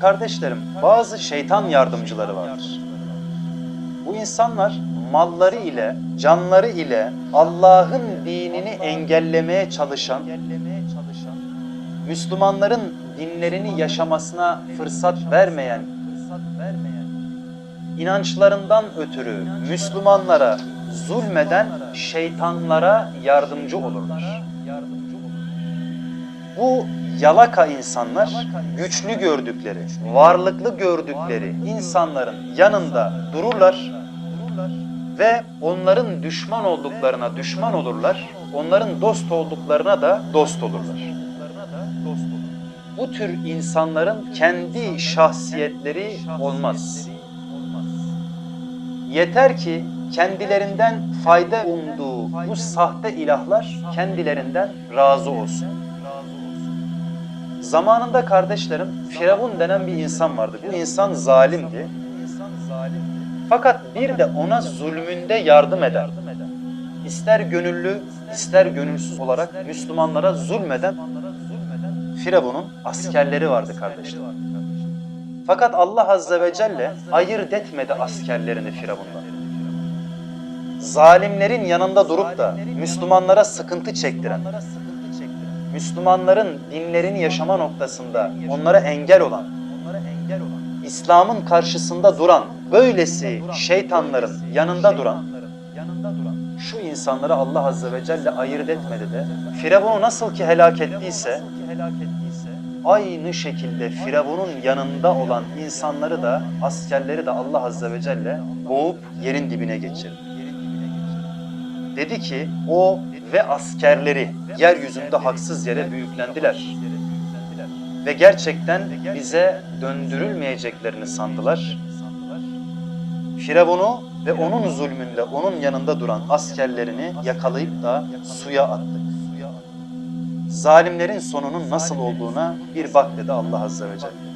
Kardeşlerim, bazı şeytan yardımcıları vardır. Bu insanlar malları ile, canları ile Allah'ın dinini engellemeye çalışan, Müslümanların dinlerini yaşamasına fırsat vermeyen, inançlarından ötürü Müslümanlara zulmeden şeytanlara yardımcı olurlar. Bu yalaka insanlar güçlü gördükleri, varlıklı gördükleri insanların yanında dururlar ve onların düşman olduklarına düşman olurlar, onların dost olduklarına da dost olurlar. Bu tür insanların kendi şahsiyetleri olmaz. Yeter ki kendilerinden fayda umduğu bu sahte ilahlar kendilerinden razı olsun. Zamanında kardeşlerim Firavun denen bir insan vardı. Bu insan zalimdi. Fakat bir de ona zulmünde yardım eden, ister gönüllü ister gönülsüz olarak Müslümanlara zulmeden Firavun'un askerleri vardı kardeşlerim. Fakat Allah Azze ve Celle ayırt etmedi askerlerini Firavun'dan. Zalimlerin yanında durup da Müslümanlara sıkıntı çektiren, Müslümanların dinlerini yaşama noktasında onlara engel olan, İslam'ın karşısında duran, böylesi şeytanların yanında duran, şu insanları Allah Azze ve Celle ayırt etmedi de, Firavun'u nasıl ki helak ettiyse, aynı şekilde Firavun'un yanında olan insanları da, askerleri de Allah Azze ve Celle boğup yerin dibine geçirdi. Dedi ki o ve askerleri yeryüzünde haksız yere büyüklendiler. Ve gerçekten bize döndürülmeyeceklerini sandılar. Firavun'u ve onun zulmünde onun yanında duran askerlerini yakalayıp da suya attık. Zalimlerin sonunun nasıl olduğuna bir bak dedi Allah Azze ve Celle.